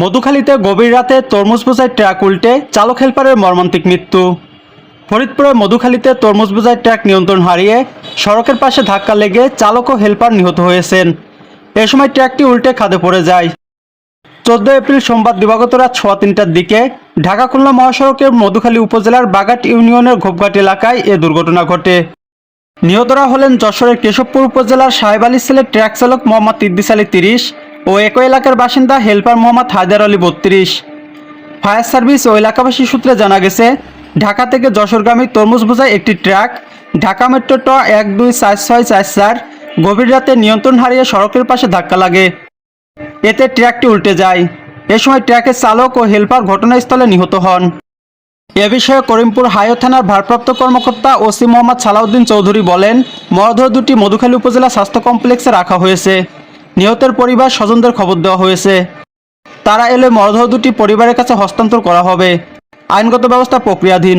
মধুখালীতে গভীর রাতে তরমুজ বোঝাই ট্রাক উল্টে চালক হেলপারের মর্মান্তিক মৃত্যু। ফরিদপুরে মধুখালীতে তরমুজ বোঝাই ট্রাক নিয়ন্ত্রণ হারিয়ে সড়কের পাশে ধাক্কা লেগে চালক ও হেলপার নিহত হয়েছেন। এ সময় ট্রাকটি উল্টে খাদে পড়ে যায়। চোদ্দ এপ্রিল সোমবার দিবাগত রাত সোয়া তিনটার দিকে ঢাকা খুলনা মহাসড়কের মধুখালী উপজেলার বাগাট ইউনিয়নের ঘোপঘাট এলাকায় এ দুর্ঘটনা ঘটে। নিহতরা হলেন যশোরের কেশবপুর উপজেলার সাহেব আলী সেলের ট্রাক চালক মোহাম্মদ ইদ্দিস আলী তিরিশ ও একই এলাকার বাসিন্দা হেলপার মোহাম্মদ হায়দার আলী বত্রিশ। ফায়ার সার্ভিস ও এলাকাবাসী সূত্রে জানা গেছে, ঢাকা থেকে যশোরগামী তরমুজ বোঝায় একটি ট্রাক, ঢাকা মেট্রো ট এক দুই চার ছয় চার চার, গভীর রাতে নিয়ন্ত্রণ হারিয়ে সড়কের পাশে ধাক্কা লাগে। এতে ট্রাকটি উল্টে যায়। এ সময় ট্রাকের চালক ও হেলপার ঘটনাস্থলে নিহত হন। এ বিষয়ে করিমপুর হাইও থানার ভারপ্রাপ্ত কর্মকর্তা ওসি মোহাম্মদ সালাউদ্দিন চৌধুরী বলেন, মরদেহ দুটি মধুখালী উপজেলা স্বাস্থ্য কমপ্লেক্সে রাখা হয়েছে। নিহতের পরিবার স্বজনদের খবর দেওয়া হয়েছে। তারা এলে মরদেহ দুটি পরিবারের কাছে হস্তান্তর করা হবে। আইনগত ব্যবস্থা প্রক্রিয়াধীন।